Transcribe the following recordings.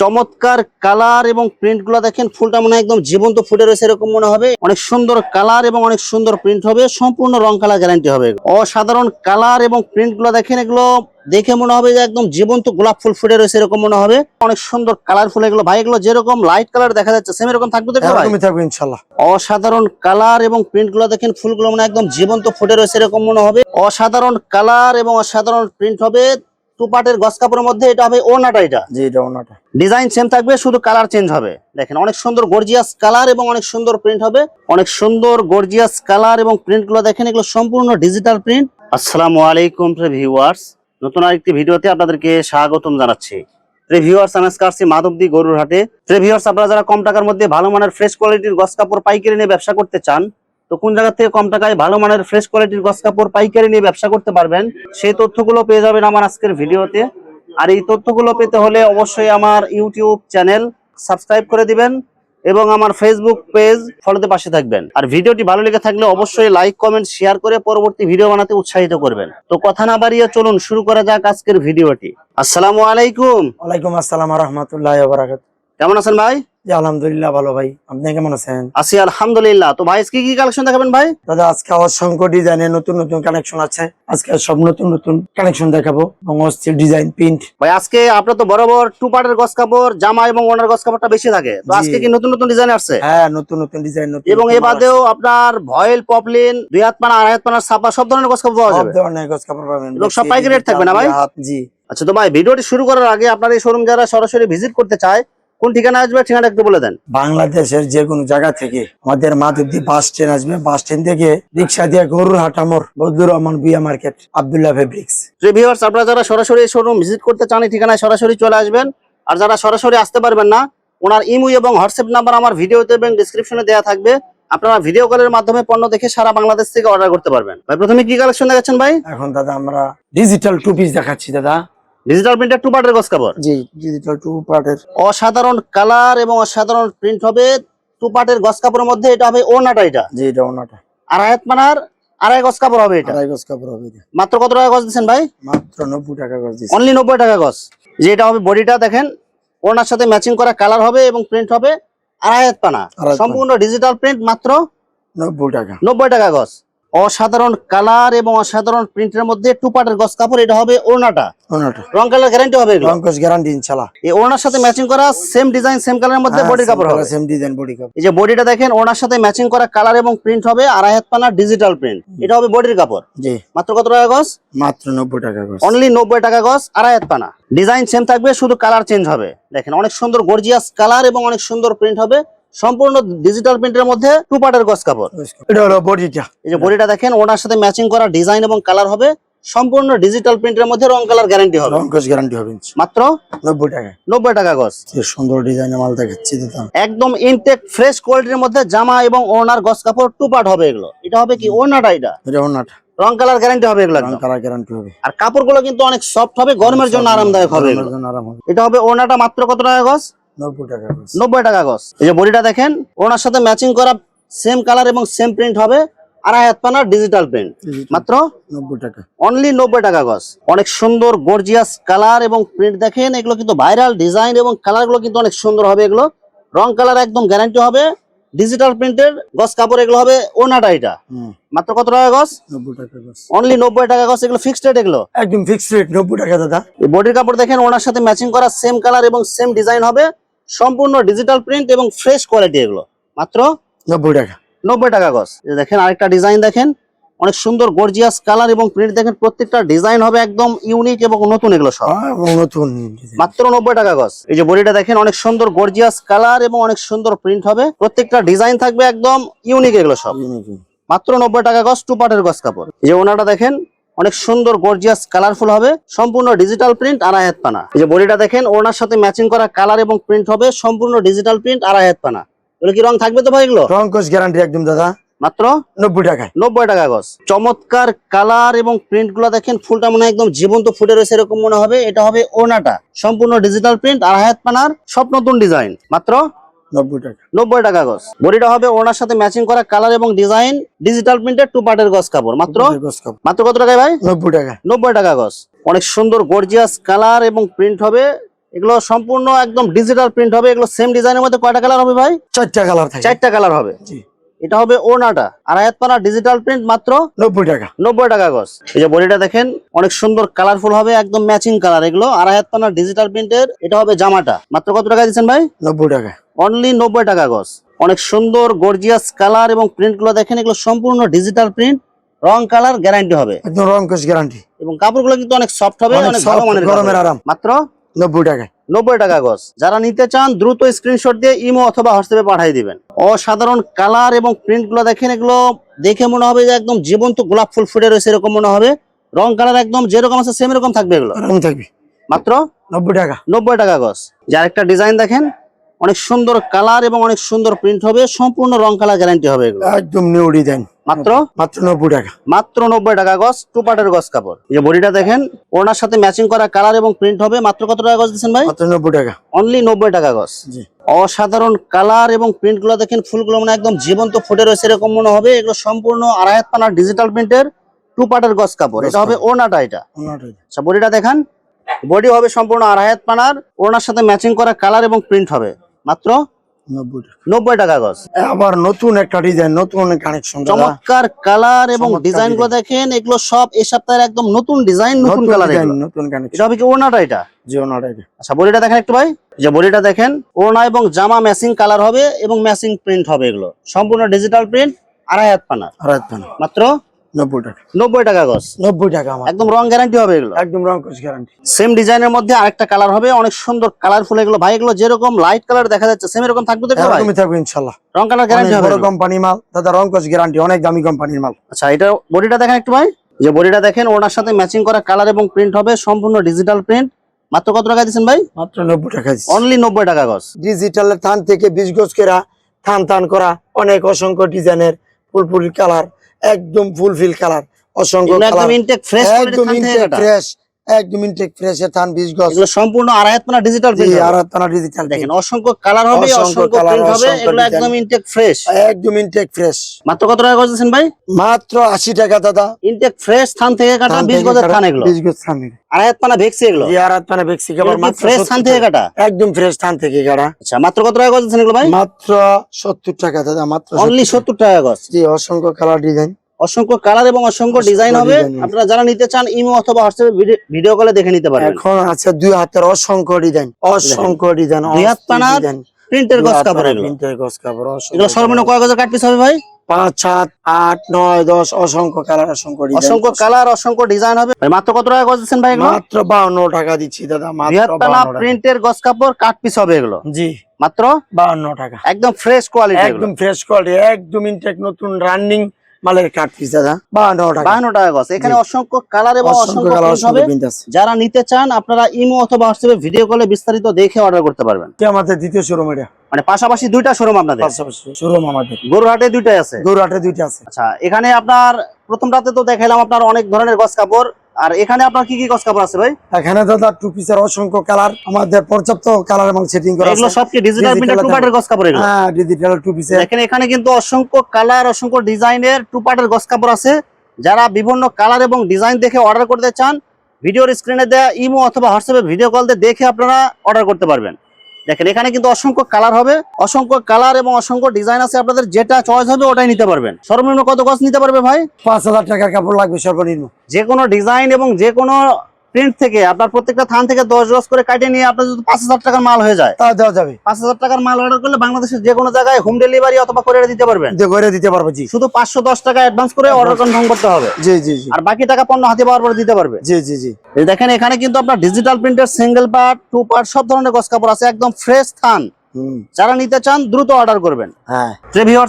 চমৎকার কালার এবং প্রিন্টগুলো দেখেন ফুলটা মনে হয় একদম জীবন্ত ফুটে রয়েছে এরকম মনে হবে। অনেক সুন্দর কালার এবং অনেক সুন্দর প্রিন্ট হবে সম্পূর্ণ রং কালার গ্যারান্টি হবে অসাধারণ কালার এবং প্রিন্টগুলো দেখেন এগুলো দেখে মনে হবে যে একদম জীবন্ত গোলাপ ফুল ফুটে রয়েছে এরকম মনে হবে। অনেক সুন্দর কালারফুল এগুলো। ভাই এগুলো যেরকম লাইট কালার দেখা যাচ্ছে সেম এরকম থাকবে তো থাকবে ইনশাল্লাহ অসাধারণ কালার এবং প্রিন্টগুলো দেখেন ফুলগুলো মানে একদম জীবন্ত ফুটে রয়েছে এরকম মনে হবে। অসাধারণ কালার এবং অসাধারণ প্রিন্ট হবে। টু পার্টের গস কাপড়ের মধ্যে এটা হবে ওনাটা এটা। জি এটা ওনাটা ডিজাইন সেম থাকবে শুধু কালার চেঞ্জ হবে। দেখেন অনেক সুন্দর গর্জিয়াস কালার এবং অনেক সুন্দর প্রিন্ট হবে। অনেক সুন্দর গর্জিয়াস কালার এবং প্রিন্টগুলো দেখেন এগুলো সম্পূর্ণ ডিজিটাল প্রিন্ট আসসালামু আলাইকুম ভিউয়ার্স নতুন আরেকটি ভিডিওতে আপনাদেরকে স্বাগতম জানাচ্ছি। ভিউয়ার্স আমি আসছি মাধবদী গরুর হাটে। ভিউয়ার্স আপনারা যারা কম টাকার মধ্যে ভালো মানের ফ্রেশ কোয়ালিটির গস কাপড় পাইকারি নিয়ে ব্যবসা করতে চান তো কোন জায়গা থেকে কম টাকায় ভালো মানের ফ্রেশ কোয়ালিটির গস কাপড় পাইকারি নিয়ে ব্যবসা করতে পারবেন সেই তথ্যগুলো পেয়ে যাবেন আমার আজকের ভিডিওতে। আর এই তথ্যগুলো পেতে হলে অবশ্যই আমার ইউটিউব চ্যানেল সাবস্ক্রাইব করে দিবেন এবং আমার ফেসবুক পেজ ফলোতে পাশে থাকবেন। আর ভিডিওটি ভালো লেগে থাকলে অবশ্যই লাইক কমেন্ট শেয়ার করে পরবর্তী ভিডিও বানাতে উৎসাহিত করবেন। তো কথা না বাড়িয়ে চলুন শুরু করা যাক আজকের ভিডিওটি। আসসালামু আলাইকুম। ওয়ালাইকুম আসসালাম রহমতুল্লাহ কেমন আছেন ভাই? জি আলহামদুলিল্লাহ ভালো ভাই। আপনি কেমন আছেন? আছি আলহামদুলিল্লাহ। তো ভাই কি কি কালেকশন দেখাবেন ভাই? দাদা আজকে অসংখ্য ডিজাইনের নতুন নতুন কানেকশন আছে। আজকে সব নতুন নতুন কানেকশন দেখাবো। এবং অস্থির ডিজাইন প্রিন্ট ভাই আজকে আপনার তো বরাবর টু পার্টের গস কাপড় জামা এবং ওনার গস কাপড়টা বেশি থাকে। তো আজকে কি নতুন নতুন ডিজাইন আসছে? হ্যাঁ নতুন নতুন ডিজাইন নতুন এবং এ বাদেও আপনার ভয়েল পপলিন দুই হাত পানা আড়াই হাত পানা ছাপা সব ধরনের গস কাপড় পাওয়া সব ধরনের গজ কাপড় পাবেন। এবং সব পাইকারি রেট থাকবে না ভাই? জি। আচ্ছা তো ভাই ভিডিওটি শুরু করার আগে আপনার এই শোরুম যারা সরাসরি ভিজিট করতে চায় কোন ঠিকানা আসবে ঠিকানা একটু বলে দেন। বাংলাদেশের যে কোনো জায়গা থেকে আমাদের মাধবদী বাস স্ট্যান্ড আসবে। বাস স্ট্যান্ড থেকে রিক্সা দিয়ে গরুর হাটামোর বদুর রহমান বিয়া মার্কেট আবদুল্লাহ ফেব্রিক্স ভিউয়ার্স আপনারা যারা সরাসরি শোরুম ভিজিট করতে চান এই ঠিকানায় সরাসরি চলে আসবেন। আর যারা সরাসরি আসতে পারবেন না ওনার ইমু এবং হোয়াটসঅ্যাপ নাম্বার আমার ভিডিওতে এবং ডিসক্রিপশনে দেওয়া থাকবে। আপনারা ভিডিও কলের মাধ্যমে পণ্য দেখে সারা বাংলাদেশ থেকে অর্ডার করতে পারবেন। ভাই প্রথমে কি কালেকশন দেখাচ্ছেন ভাই? এখন দাদা আমরা ডিজিটাল টু পিস দেখাচ্ছি দাদা। ডিজিটাল প্রিন্টার টু পার্টের গস কাপড়? জি ডিজিটাল টু পার্টের অসাধারণ কালার এবং অসাধারণ প্রিন্ট হবে টু পার্টের গস কাপড়ের মধ্যে এটা হবে ওনাটা এটা। জি এটা ওনাটা আড়াই হাত মানার আড়াই গস কাপড় হবে এটা। আড়াই গজ কাপড় হবে এটা। মাত্র কত টাকা গস দিচ্ছেন ভাই? মাত্র নব্বই টাকা গজ দিচ্ছে। অনলি নব্বই টাকা গস যে এটা হবে বডিটা দেখেন ওনার সাথে ম্যাচিং করা কালার হবে এবং প্রিন্ট হবে আড়াই হাত পানা। সম্পূর্ণ ডিজিটাল প্রিন্ট মাত্র নব্বই টাকা। নব্বই টাকা গস অসাধারণ কালার এবং অসাধারণ প্রিন্টের মধ্যে টু পার্টের গস কাপড় এটা হবে ওড়নাটা। রং কালার গ্যারান্টি হবে রং রঙ্কশ গ্যারান্টি ইনশাল্লাহ এই ওড়নার সাথে ম্যাচিং করা সেম ডিজাইন সেম কালারের মধ্যে বডির কাপড় হবে। সেম ডিজাইন বডি কাপড়। এই যে বডিটা দেখেন ওনার সাথে ম্যাচিং করা কালার এবং প্রিন্ট হবে আড়াই হাত পানা ডিজিটাল প্রিন্ট এটা হবে বডির কাপড়। জি। মাত্র কত টাকা গস? মাত্র নব্বই টাকা গজ অনলি নব্বই টাকা গজ আড়াই হাত পানা। ডিজাইন সেম থাকবে শুধু কালার চেঞ্জ হবে। দেখেন অনেক সুন্দর গর্জিয়াস কালার এবং অনেক সুন্দর প্রিন্ট হবে। সম্পূর্ণ ডিজিটাল প্রিন্টের মধ্যে টু পার্টের গজ কাপড়। এটা হলো বডিটা এই যে বডিটা দেখেন ওনার সাথে ম্যাচিং করা ডিজাইন এবং কালার হবে সম্পূর্ণ ডিজিটাল প্রিন্টের মধ্যে রং কালার গ্যারান্টি হবে। রঙ্কশ গ্যারান্টি হবে মাত্র নব্বই টাকা। নব্বই টাকা গজ যে সুন্দর ডিজাইনের মাল দেখাচ্ছি দাদা একদম ইনটেক ফ্রেশ কোয়ালিটির মধ্যে জামা এবং ওনার গজ কাপড় টু পার্ট হবে এগুলো। এটা হবে কি ওনাটা এটা? এটা ওনাটা। রং কালার গ্যারান্টি হবে এগুলো রং কালার গ্যারান্টি হবে। আর কাপড়গুলো কিন্তু অনেক সফট হবে গরমের জন্য আরামদায়ক হবে এগুলো। এটা হবে ওনাটা মাত্র কত টাকা গজ নব্বই টাকা গজ। এই যে বডিটা দেখেন ওনার সাথে ম্যাচিং করা সেম কালার এবং সেম প্রিন্ট হবে আড়াই হাত পানার ডিজিটাল প্রিন্ট মাত্র নব্বই টাকা। অনলি নব্বই টাকা গজ। অনেক সুন্দর গর্জিয়াস কালার এবং প্রিন্ট দেখেন এগুলো কিন্তু ভাইরাল ডিজাইন এবং কালারগুলো কিন্তু অনেক সুন্দর হবে এগুলো। রং কালার একদম গ্যারান্টি হবে। ডিজিটাল প্রিন্টের গজ কাপড় এগুলো হবে ওনাটা এটা। মাত্র কত টাকা গজ? অনলি নব্বই টাকা গজ এগুলো ফিক্সড রেট এগুলো। একদম ফিক্সড রেট নব্বই টাকা দাদা। এই বডির কাপড় দেখেন ওনার সাথে ম্যাচিং করা সেম কালার এবং সেম ডিজাইন হবে। সম্পূর্ণ ডিজিটাল প্রিন্ট এবং ফ্রেশ কোয়ালিটি এগুলো। মাত্র নব্বই টাকা। নব্বই টাকা গজ। দেখেন আরেকটা ডিজাইন দেখেন। অনেক সুন্দর গর্জিয়াস কালার এবং প্রিন্ট দেখেন প্রত্যেকটা ডিজাইন হবে একদম ইউনিক এবং নতুন এগুলো সব। হ্যাঁ, নতুন মাত্র নব্বই টাকা গজ। এই যে বডিটা দেখেন অনেক সুন্দর গর্জিয়াস কালার এবং অনেক সুন্দর প্রিন্ট হবে। প্রত্যেকটা ডিজাইন থাকবে একদম ইউনিক এগুলো সব। মাত্র নব্বই টাকা গজ টু পার্টের গজ কাপড়। এই যে ওনাটা দেখেন অনেক সুন্দর গর্জিয়াস কালারফুল হবে। সম্পূর্ণ ডিজিটাল প্রিন্ট আড়াই হাত পানা। এই যে বডিটা দেখেন ওনার সাথে ম্যাচিং করা কালার এবং প্রিন্ট হবে সম্পূর্ণ ডিজিটাল প্রিন্ট আড়াই হাত পানা। এগুলো কি রং থাকবে তো ভাই এগুলো? রঙ্কশ গ্যারান্টি একদম দাদা। মাত্র? নব্বই টাকায়। নব্বই টাকা গজ চমৎকার কালার এবং প্রিন্টগুলো দেখেন ফুলটা মনে হয় একদম জীবন্ত ফুটে রয়েছে এরকম মনে হবে। এটা হবে ওনাটা সম্পূর্ণ ডিজিটাল প্রিন্ট আড়াই হাত পানার সব নতুন ডিজাইন মাত্র? নব্বই টাকা। নব্বই টাকা গজ। বডিটা হবে ওনার সাথে ম্যাচিং করা কালার এবং ডিজাইন ডিজিটাল টু পার্টের গজ কাপড়। মাত্র? মাত্র কত টাকায় ভাই? নব্বই টাকা। নব্বই টাকা গজ। অনেক সুন্দর গর্জিয়াস কালার এবং প্রিন্ট হবে। এগুলো সম্পূর্ণ একদম ডিজিটাল প্রিন্ট হবে। এগুলো সেম ডিজাইনের মধ্যে কয়টা কালার হবে ভাই? চারটা কালার থাকে। চারটা কালার হবে। জি। এটা হবে ওনাটা পানা ডিজিটাল প্রিন্ট মাত্র? নব্বই টাকা। নব্বই টাকা গজ। এই যে বডিটা দেখেন অনেক সুন্দর কালারফুল হবে একদম ম্যাচিং কালার এগুলো। আড়াই হাত পানা ডিজিটাল প্রিন্টের এটা হবে জামাটা। মাত্র কত টাকা দিচ্ছেন ভাই? নব্বই টাকা। অনলি নব্বই টাকা গজ। অনেক সুন্দর গর্জিয়াস কালার এবং প্রিন্টগুলো দেখেন এগুলো সম্পূর্ণ ডিজিটাল প্রিন্ট রং কালার গ্যারান্টি হবে। একদম রং কোশ গ্যারান্টি এবং কাপড়গুলো কিন্তু অনেক সফট হবে অনেক ভালো মানের গরমের আরাম। মাত্র নব্বই টাকায়। নব্বই টাকা গজ। যারা নিতে চান দ্রুত স্ক্রিনশট দিয়ে ইমো অথবা হোয়াটসঅ্যাপে পাঠিয়ে দিবেন। অসাধারণ কালার এবং প্রিন্টগুলো দেখেন এগুলো দেখে মনে হবে যে একদম জীবন্ত গোলাপ ফুল ফুটে রয়েছে এরকম মনে হবে। রং কালার একদম যেরকম আছে সেম এরকম থাকবে এগুলো। রং থাকবে। মাত্র নব্বই টাকা। নব্বই টাকা গজ। যার একটা ডিজাইন দেখেন অনেক সুন্দর কালার এবং অনেক সুন্দর প্রিন্ট হবে সম্পূর্ণ রং কালার গ্যারান্টি হবে এগুলো। একদম নিউ ডিজাইন মাত্র? মাত্র নব্বই টাকা। মাত্র নব্বই টাকা গজ টু পার্টের গজ কাপড়। এই যে বডিটা দেখেন ওনার সাথে ম্যাচিং করা কালার এবং প্রিন্ট হবে মাত্র কত টাকা গজ দিচ্ছেন ভাই? মাত্র নব্বই টাকা। অনলি নব্বই টাকা গজ। জি। অসাধারণ কালার এবং প্রিন্টগুলো দেখেন ফুলগুলো মানে একদম জীবন্ত ফুটে রয়েছে এরকম মনে হবে। এগুলো সম্পূর্ণ আড়াই হাত পানার ডিজিটাল প্রিন্টের টু পার্টের গজ কাপড়। এটা হবে ওনাটা এটা। আচ্ছা বডিটা দেখান বডি হবে সম্পূর্ণ আড়াই হাত পানার ওনার সাথে ম্যাচিং করা কালার এবং প্রিন্ট হবে। মাত্র নব্বই টাকা। গজ। আবার নতুন একটা ডিজাইন নতুন কানেকশন চমৎকার কালার এবং ডিজাইনগুলো দেখেন এগুলো সব এই সপ্তাহের একদম নতুন ডিজাইন নতুন কালার নতুন কানেকশন কি ওনাটা এটা? জি এটা। আচ্ছা বডিটা দেখেন একটু ভাই। যে বডিটা দেখেন ওড়না এবং জামা ম্যাচিং কালার হবে এবং ম্যাচিং প্রিন্ট হবে এগুলো। সম্পূর্ণ ডিজিটাল প্রিন্ট আড়াই হাত পানা আর এক পানা মাত্র নব্বই টাকা। নব্বই টাকা গজ। নব্বই টাকা আমার। একদম রং গ্যারান্টি হবে এগুলো? একদম রং কোশ গ্যারান্টি সেম ডিজাইনের মধ্যে আরেকটা কালার হবে অনেক সুন্দর কালারফুল এগুলো। ভাই এগুলো যেরকম লাইট কালার দেখা যাচ্ছে সেম এরকম থাকবে তো এগুলো ভাই? এরকমই থাকবে ইনশাল্লাহ। রং কালার গ্যারান্টি হবে বড় কোম্পানি মাল দাদা রং কোশ গ্যারান্টি অনেক দামি কোম্পানির মাল। আচ্ছা এটা বডিটা দেখেন একটু ভাই। যে বডিটা দেখেন ওনার সাথে ম্যাচিং করা কালার এবং প্রিন্ট হবে সম্পূর্ণ ডিজিটাল প্রিন্ট মাত্র কত টাকা দিচ্ছেন ভাই? মাত্র নব্বই টাকা দিচ্ছি। অনলি নব্বই টাকা গজ। ডিজিটালের থান থেকে বিশ গজ করা থান থান করা অনেক অসংখ্য ডিজাইনের ফুল ফুল কালার একদম ফুলফিল কালার অসংখ্য একদম ফ্রেশ একদম ইনটেক ফ্রেশ থান এগুলো সম্পূর্ণ পানা ডিজিটাল প্রিন্ট ডিজিটাল দেখেন অসংখ্য কালার হবে অসংখ্য অসংখ্য প্রিন্ট হবে। এগুলো একদম ইনটেক ফ্রেশ একদম ইনটেক ফ্রেশ। মাত্র কত টাকা করতেছেন ভাই? মাত্র আশি টাকা দাদা। ইনটেক ফ্রেশ থান থেকে কাটা থান 20 থেকে গজের কাটা, থান এগুলো। 20 গজ থান থেকে। আড়াই হাত পানা ভেক্সি এগুলো। জি আর তানা কেবল মাত্র ফ্রেশ থান থেকে কাটা? একদম ফ্রেশ থান থেকে কাটা। আচ্ছা মাত্র কত টাকা করতেছেন এগুলো ভাই? মাত্র সত্তর টাকা দাদা মাত্র অনলি 70 সত্তর টাকা জি অসংখ্য কালার ডিজাইন অসংখ্য কালার এবং অসংখ্য ডিজাইন হবে। আপনারা যারা নিতে চান ইমো অথবা হোয়াটসঅ্যাপে ভিডিও কলে দেখে নিতে পারবেন। এখন আছে দুই হাতের অসংখ্য ডিজাইন। অসংখ্য ডিজাইন দুই হাত পানার প্রিন্টের গজ কাপড় এগুলো। প্রিন্টের গজ কাপড় এগুলো সর্বনিম্ন কয় গজের কাট পিস হবে ভাই? পাঁচ সাত আট নয় দশ অসংখ্য কালার অসংখ্য ডিজাইন। অসংখ্য কালার অসংখ্য ডিজাইন হবে। ভাই মাত্র কত টাকা গজ দিচ্ছেন ভাই এগুলো? মাত্র বাউন্ন টাকা দিচ্ছি দাদা মাত্র বৃহত্তলা বাউন্ন টাকা। প্রিন্টের গজ কাপড় কাট পিস হবে এগুলো। জি। মাত্র? বাউন্ন টাকা। একদম ফ্রেশ কোয়ালিটি একদম ফ্রেশ কোয়ালিটি একদম ইনটেক নতুন রানিং মালের কাট পিস দাদা। বাউন্ন টাকা বাহান্ন টাকা গজ এখানে অসংখ্য কালার এবং অসংখ্য হবে। আছে। যারা নিতে চান আপনারা ইমো অথবা হোয়াটসঅ্যাপে ভিডিও কলে বিস্তারিত দেখে অর্ডার করতে পারবেন। কি আমাদের দ্বিতীয় শোরুম এটা। মানে পাশাপাশি দুইটা শোরুম আপনাদের? পাশাপাশি শোরুম আমাদের। গরুহাটে দুইটাই আছে? গৌরাটে দুইটা আছে। আচ্ছা এখানে আপনার প্রথম রাতে তো দেখাইলাম আপনার অনেক ধরনের গছ কাপড়। আর এখানে আপনার কি কি গজ কাপড় আছে ভাই? এখানে দাদা টু পিসের অসংখ্য কালার আমাদের পর্যাপ্ত কালার এবং সেটিং করা এগুলো আছে। সব কি ডিজিটাল প্রিন্টার টু পার্টের গজ কাপড় এগুলো? হ্যাঁ ডিজিটাল টু পিসের দেখেন এখানে কিন্তু অসংখ্য কালার অসংখ্য ডিজাইনের টু পার্টের গজ কাপড় আছে। যারা বিভিন্ন কালার এবং ডিজাইন দেখে অর্ডার করতে চান ভিডিওর স্ক্রিনে দেওয়া ইমো অথবা হোয়াটসঅ্যাপে ভিডিও কল দিয়ে দেখে আপনারা অর্ডার করতে পারবেন। দেখেন এখানে কিন্তু অসংখ্য কালার হবে অসংখ্য কালার এবং অসংখ্য ডিজাইন আছে আপনাদের যেটা চয়েস হবে ওটাই নিতে পারবেন। সর্বনিম্ন কত গজ নিতে পারবে ভাই? পাঁচ হাজার টাকার কাপড় লাগবে সর্বনিম্ন। যে কোনো ডিজাইন এবং যে কোনো প্রিন্ট থেকে আপনার প্রত্যেকটা থান থেকে দশ গজ করে কাটে নিয়ে আপনার যদি পাঁচ হাজার টাকার মাল হয়ে যায় তা দেওয়া যাবে। পাঁচ হাজার টাকার মাল অর্ডার করলে বাংলাদেশের যে কোনো জায়গায় হোম ডেলিভারি অথবা করে দিতে পারবেন। করে দিতে পারব জি। শুধু পাঁচশো দশ টাকা অ্যাডভান্স করে অর্ডার কনফার্ম করতে হবে। জি জি জি। আর বাকি টাকা পণ্য হাতে পাওয়ার পরে দিতে পারবে। জি জি জি। এই দেখেন এখানে কিন্তু আপনার ডিজিটাল প্রিন্টের সিঙ্গেল পার্ট টু পার্ট সব ধরনের গস কাপড় আছে একদম ফ্রেশ থান। যারা নিতে চান দ্রুত অর্ডার করবেন। হ্যাঁ।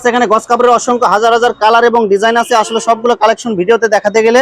এখানে গস কাপড়ের অসংখ্য হাজার হাজার কালার এবং ডিজাইন আছে আসলে সবগুলো কালেকশন ভিডিওতে দেখাতে গেলে